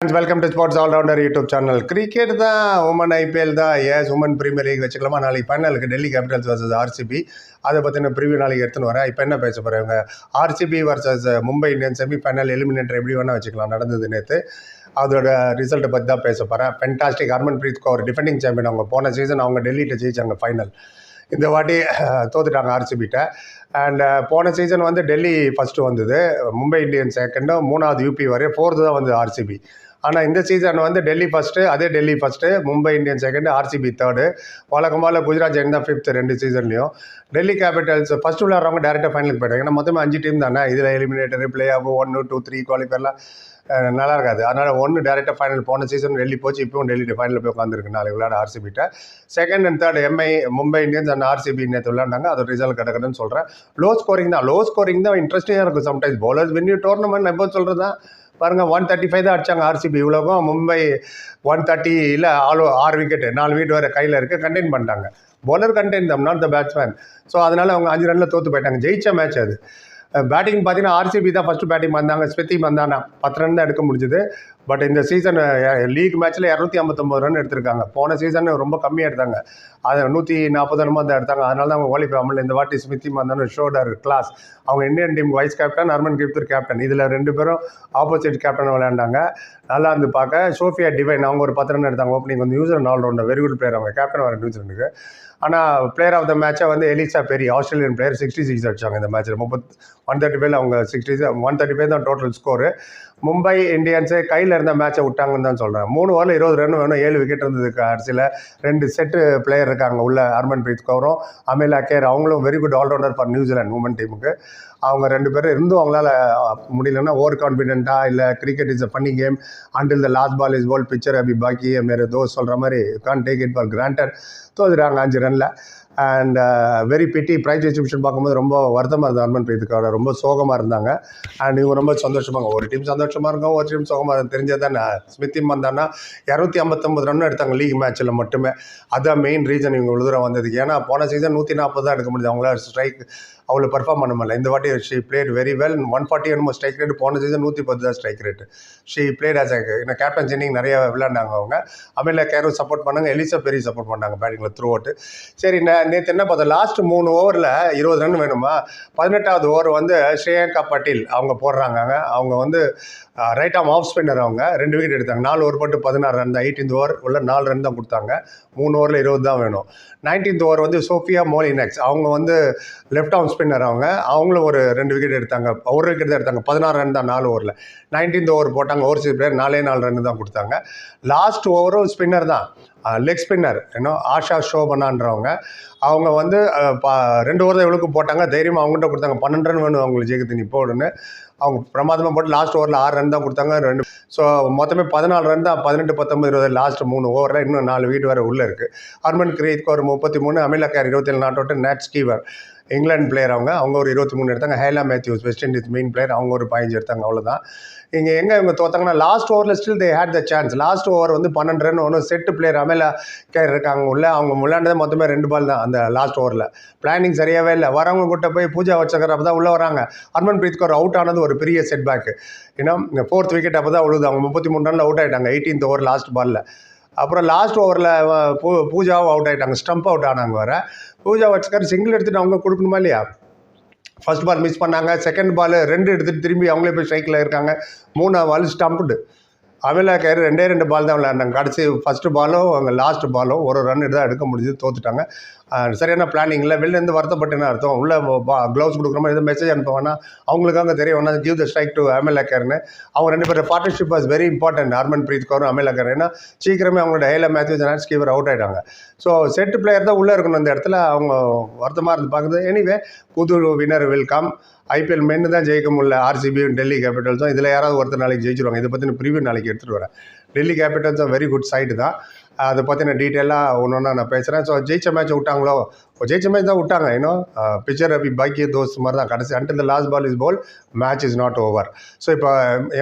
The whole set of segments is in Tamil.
Welcome to sports allrounder YouTube channel cricket தான் உமன் ஐபிஎல் தான் ஏஸ் உமன் பிரீமியர் லீக் வச்சுக்கலாமா? நாளைக்கு ஃபைனலுக்கு டெல்லி கேபிட்டல்ஸ் வர்சஸ் ஆர்சிபி அதை பற்றின ப்ரிவியூ நாளைக்கு எடுத்துன்னு வரேன். இப்போ என்ன பேச போகிறவங்க RCB versus Mumbai Indians semi final eliminator எப்படி வேணால் வச்சுக்கலாம். நடந்தது நேற்று அதோட ரிசல்ட்டை பற்றி தான் பேச போகிறேன் fantastic Harmanpreet Kaur defending champion அவங்க போன சீசன் அவங்க டெல்லியில் ஜெயிச்சாங்க ஃபைனல் இந்த வாட்டி uh, தோத்துட்டாங்க ஆர்சிபிட்ட அண்ட் uh, போன சீசன் வந்து டெல்லி ஃபஸ்ட்டு வந்தது. மும்பை இந்தியன்ஸ் செகண்டும் மூணாவது யூபி வரையும் ஃபோர்த்து தான் வந்து ஆர்சிபி ஆனால் இந்த சீசன் வந்து டெல்லி ஃபஸ்ட்டு அதே Delhi first Mumbai Indian second RCB third வழக்கமாக குஜராத் ஜெயின் தான் ஃபிஃப்த்து ரெண்டு சீசன்லையும் டெல்லி கேபிட்டல்ஸ் ஃபஸ்ட்டு விளையாடுறவங்க டேரெக்டாக ஃபைனலுக்கு போயிட்டாங்க. ஏன்னா மொத்தமாக அஞ்சு டீம் தானே? இதில் எலிமினேட்டர் பிளே ஆஃப் ஒன்று டூ த்ரீ குவாலிஃபயர்லாம் நல்லா இருக்காது. அதனால் ஒன்று டேரெக்டாக ஃபைனல் போன சீசன் டெல்லி போச்சு. இப்போவும் டெல்லி ஃபைனலில் போய் உட்காந்துருக்கு நாளைக்கு விளையாட ஆர்சிபிட்ட second and third MI Mumbai Indians and RCB நேற்று விளையாண்டாங்க. அது ரிசல்ட் கிடக்குதுன்னு சொல்கிறேன் லோ ஸ்கோரிங் தான். லோ ஸ்கோரிங் தான் இன்ட்ரெஸ்டிங்காக இருக்கும் சம்டைம்ஸ் போலர்ஸ் வின் டோர்னமெண்ட் எப்போ சொல்கிறது தான் பாருங்கள் ஒன் தேர்ட்டி ஃபைவ் தான் அடிச்சாங்க ஆர்சிபி இவ்வளோக்கும் மும்பை ஒன் தேர்ட்டியில் ஆல் ஆறு விக்கெட்டு நாலு விக்கெட் வேறு கையில் இருக்குது கண்டெயின் பண்ணிட்டாங்க. Bowler contain them not the batsman so அதனால் அவங்க அஞ்சு ரனில் தோற்று போயிட்டாங்க. ஜெயிச்ச மேட்ச் அது. பேட்டிங் பார்த்தீங்கன்னா ஆர்சிபி தான் ஃபஸ்ட்டு பேட்டிங் வந்தாங்க ஸ்மித்தி வந்தானா. பத்து ரன் தான் எடுக்க முடிஞ்சுது. பட் இந்த சீசன் லீக் மேட்ச்சில் இரநூத்தி ஐம்பத்தொம்பது ரன் எடுத்திருக்காங்க. போன சீசன் ரொம்ப கம்மியாக எடுத்தாங்க. அது நூற்றி நாற்பது ரன் தான் எடுத்தாங்க. அதனால தான் அவங்க குவாலிஃபை ஆகல இந்த வாட்டி Smriti Mandhana showed her class. அவங்க Indian team vice captain Harman கிப்தர் captain இதில் ரெண்டு பேரும் ஆப்போசிட் கேப்டன் விளையாண்டாங்க. நல்லா இருந்து பார்க்க. சோஃபியா டிவைன் அவங்க ஒரு பத்து ரன் எடுத்தாங்க. ஓப்பனிங் வந்து New Zealand allrounder very good player அவங்க. கேப்டன் வர நியூசிலாண்டுக்கு ஆனால் பிளேயர் ஆஃப் த மேட்சை வந்து Ellyse Perry Australian player sixty six அடிச்சாங்க இந்த மேட்ச்சில் முப்பத் ஒன் தேர்ட்டி பேர் அவங்க சிக்ஸ்டி ஒன் தேர்ட்டி பேர் தான் டோட்டல் ஸ்கோரு மும்பை இந்தியன்ஸே கையில் இருந்த மேட்சை விட்டாங்கன்னு தான் சொல்கிறேன் மூணு ஓவரில் இருபது ரன் வேணும். ஏழு விக்கெட் இருந்தது கடைசியில் ரெண்டு செட்டு பிளேயர் இருக்காங்க உள்ள ஹர்மன் பிரீத் கௌரும் அமிலா கேர் அவங்களும் very good allrounder for New Zealand women டீமுக்கு அவங்க ரெண்டு பேரும் இருந்தும் அவங்களால முடியலன்னா ஓவர் கான்ஃபிடென்ட்டாக இல்லை cricket is a funny game until the last ball is ball picture அபி பாக்கி மேரே தோஸ் சொல்கிற மாதிரி can't take it for granted தோதுறாங்க அஞ்சு Ranil and very pity prize distribution பார்க்கும்போது ரொம்ப வருத்தமாக இருந்தது ஹர்மன் பிரீத்துக்காக ரொம்ப சோகமாக இருந்தாங்க. அண்ட் இவங்க ரொம்ப சந்தோஷமாக ஒரு டீம் சந்தோஷமாக இருக்கும் ஒரு டீம் சோகமாக இருக்கும் தெரிஞ்சது தானே. ஸ்மித்தி வந்தான்னா இரநூத்தி ஐம்பத்தொம்பது ரன் எடுத்தாங்க லீக் மேட்ச்சில் மட்டுமே. அதுதான் மெயின் ரீசன் இவங்க இவ்வளோ வந்ததுக்கு ஏன்னா போன சீசன் நூற்றி நாற்பது தான் எடுக்க முடியுது அவங்களால ஸ்ட்ரைக் அவ்வளோ பர்ஃபார்ம் பண்ண முடியல. இந்த வாட்டி she played very well one forty என்னமோ ஸ்ட்ரைக் ரேட் போன சீசன் நூற்றி பத்து தான் strike rate she played as ஏன்னா கேப்டன் சென்னிங் நிறைய விளையாண்டாங்க அவங்க. அமையில கேரும் சப்போர்ட் பண்ணாங்க. எலிசா பெரிய சப்போர்ட் பண்ணாங்க பேட்டிங்கில் த்ரூ அவுட் சரி நேற்று என்ன பார்த்தோம் லாஸ்ட் மூணு ஓவரில் இருபது ரன் வேணுமா? பதினெட்டாவது ஓவர் வந்து ஸ்ரேயங்கா பட்டேல் அவங்க போடுறாங்க அவங்க வந்து ரைட் ஆம் ஆஃப் ஸ்பின்னர் அவங்க. ரெண்டு விக்கெட் எடுத்தாங்க. நாலு ஓவர் போட்டு பதினாறு ரன் தான். எயிட்டீன்த் ஓவர் உள்ள நாலு ரன் தான் கொடுத்தாங்க. மூணு ஓவரில் இருபது தான் வேணும். நைன்டீன்த் ஓவர் வந்து சோஃபியா மோலினெக்ஸ். அவங்க வந்து லெஃப்ட் ஆம் ஸ்பின்னர் அவங்க. அவங்களும் ஒரு ரெண்டு விக்கெட் எடுத்தாங்க. ஒரு விக்கெட் தான் எடுத்தாங்க. பதினாறு ரன் தான் நாலு ஓவரில் நைன்டீன்த் ஓவர் போட்டாங்க. ஓவர்சீஸ் பிளேயர் நாலே நாலு ரன் தான் கொடுத்தாங்க. லாஸ்ட் ஓவரும் ஸ்பின்னர் தான். லெக் ஸ்பின்னர் இன்னும் ஆஷா ஷோபனான்றவங்க. அவங்க வந்து ரெண்டு ஓவர் தான் இவளுக்கு போட்டாங்க. தைரியமாக அவங்ககிட்ட கொடுத்தாங்க. பன்னெண்டு ரன் வேணும் அவங்களுக்கு ஜெயிக்கிறது நீ போடுன்னு. அவங்க பிரமாதமாக போட்டு லாஸ்ட் ஓவரில் ஆறு ரன் தான் கொடுத்தாங்க. ரெண்டு ஸோ மொத்தமே பதினாலு ரன் தான் பதினெட்டு பத்தொம்பது இருபது லாஸ்ட் மூணு ஓவரில் இன்னும் நாலு வீடு வேறு உள்ளே இருக்குது ஹர்மன் கிரீத் ஒரு முப்பத்தி மூணு அமிலக்கார் இருபத்தேழு not out Nat Sciver England player அவங்க அவங்க ஒரு இருபத்தி மூணு எடுத்தாங்க. Hayley Matthews West Indies main player அவங்க ஒரு பதினஞ்சு எடுத்தாங்க அவ்வளோதான் இங்கே எங்கே இவங்க தோத்தாங்கன்னா லாஸ்ட் ஓவரில் still they had the chance last over வந்து பன்னெண்டு ரன் ஒன்று செட்டு பிளேயர் அமேல கேர் இருக்காங்க உள்ள. அவங்க விளையாண்டது மொத்தமே ரெண்டு பால் தான் அந்த லாஸ்ட் ஓவரில் பிளானிங் சரியாகவே இல்லை. வரவங்க கிட்ட போய் பூஜா வச்சக்கர் அப்போ தான் உள்ளே வராங்க. ஹர்மன் பிரீத் கவர் அவுட் ஆனது ஒரு பெரிய செட் பேக் ஏன்னா ஃபோர்த் விக்கெட் அப்போ தான் உழுது. அவங்க முப்பத்தி மூணு ரனில் அவுட் ஆகிட்டாங்க எயிட்டீன்த் ஓவர் லாஸ்ட் பாலில் அப்புறம் லாஸ்ட் ஓவரில் பூ பூஜாவும் அவுட் ஆகிட்டாங்க ஸ்டம்ப் அவுட் ஆனாங்க வர பூஜா வச்சுக்கார் சிங்கிள் எடுத்துகிட்டு அவங்க கொடுக்கணுமா இல்லையா? ஃபர்ஸ்ட் பால் மிஸ் பண்ணாங்க செகண்ட் பால் ரெண்டு எடுத்துகிட்டு திரும்பி அவங்களே போய் ஸ்ட்ரைக்கில் இருக்காங்க. மூணாவது பால் ஸ்டம்ப்டு அமிலா கயிறு ரெண்டே ரெண்டு பால் தான் விளையாண்டாங்க கடைசி ஃபஸ்ட்டு பாலும் அவங்க லாஸ்ட் பாலும் ஒரு ரன் தான் எடுக்க முடிஞ்சது தோத்துட்டாங்க. சரியான பிளானிங் இல்லை. வெளிலேருந்து வருத்தப்பட்டுன்னு அர்த்தம். உள்ள க்ளவுஸ் கொடுக்குற மாதிரி எதுவும் மெசேஜ் அனுப்புவாங்கன்னா அங்கே தெரியும். ஒன்றா give the strike to Amelia கேர்னு அவங்க ரெண்டு பேரும் partnership was very important Harmanpreet கவரும் அமிலா கேர் ஏன்னா சீக்கிரமே அவங்களோட Hayley Matthews and Sciver out ஆகிட்டாங்க ஸோ செட்டு பிளேயர் தான் உள்ளே இருக்கணும் இந்த இடத்துல. அவங்க வருத்தமாக இருந்து பார்க்குறது எனிவே புது வினர் வில் கம் ஐபிஎல் மென்னு தான் ஜெயிக்க முடியல. ஆர்சிபியும் டெல்லி கேபிட்டல்ஸும் இதில் யாராவது ஒருத்தர் நாளைக்கு ஜெயிச்சிருவாங்க. இதை பற்றின ப்ரீவியூ நாளைக்கு எடுத்துகிட்டு வரேன். டெல்லி கேபிட்டல்ஸும் வெரி குட் சைடு தான். அதை பார்த்தீங்கன்னா டீட்டெயிலாக ஒன்று ஒன்றா நான் பேசுகிறேன் ஸோ ஜெயிச்ச மேட்ச் விட்டாங்களோ? ஜெயிச்ச மேட்ச் தான் விட்டாங்க. இன்னும் பிக்சர் அப்படி பாக்கி தோஸ் மாதிரி தான். கடைசி அண்ட் இந்த last ball is ball match is not over so இப்போ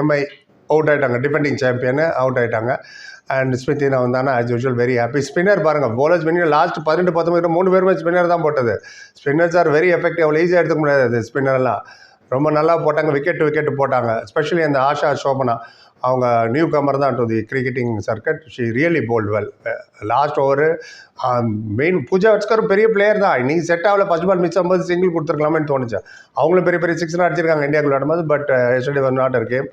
எம்ஐ அவுட் ஆகிட்டாங்க டிஃபெண்டிங் சாம்பியனு அவுட் ஆகிட்டாங்க அண்ட் ஸ்மித்தினா வந்தானா as usual very happy spinner பாருங்கள் போலர் ஸ்பின்னர் லாஸ்ட் பதினெட்டு பத்தொம்பது மூணு பேருமே ஸ்பின்னர் தான் போட்டது. ஸ்பின்னர்ஸ் ஆர் வெரி எஃபெக்டிவ் அவ்வளோ ஈஸியாக எடுத்துக்க முடியாது ஸ்பின்னர்லாம் ரொம்ப நல்லா போட்டாங்க. விக்கெட் விக்கெட் போட்டாங்க. ஸ்பெஷலி அந்த ஆஷா சோபனா. அவங்க நியூ கமர் தான் to the cricketing circuit she really bowled well last over main Pooja Vastrakar பெரிய பிளேயர் தான். இன்னைக்கு செட் ஆகல ஃபஸ்ட் பால் மிஸ் ஆகும்போது சிங்கிள் கொடுத்துருக்கலாமேன்னு தோணுச்சு. அவங்களும் பெரிய பெரிய சிக்ஸ்லாம் அடிச்சிருக்காங்க இந்தியாவுக்கு விளையாடும்போது பட் எஸ்டே ஒரு நாட் கேம்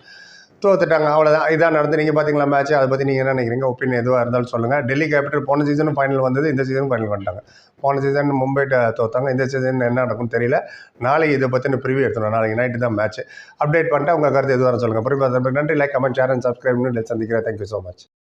தோத்துட்டாங்க. அவ்வளோதான் இதான் நடந்து. நீங்கள் பார்த்தீங்களா மேட்ச் அதை பற்றி நீங்கள் என்ன நினைக்கிறீங்க? ஒப்பீனியன் எதுவாக இருந்தாலும் சொல்லுங்கள் டெல்லி கேபிட்டல் போன சீசனும் ஃபைனல் வந்தது. இந்த சீசனும் ஃபைனல் வந்துட்டாங்க. போன சீசன் மும்பை தோத்தாங்க. இந்த சீசன் என்ன நடக்கும்னு தெரியல. நாளைக்கு இதை பற்றின ப்ரிவியூ எடுத்துணும் நாளைக்கு நைட்டு தான் மேட்ச் அப்டேட் பண்ணிட்டு உங்கள் கருத்து எதுவாக சொல்லுங்கள் ப்ரிவியூ நன்றி. Like comment share and subscribe சந்திக்கிறேன். Thank you so much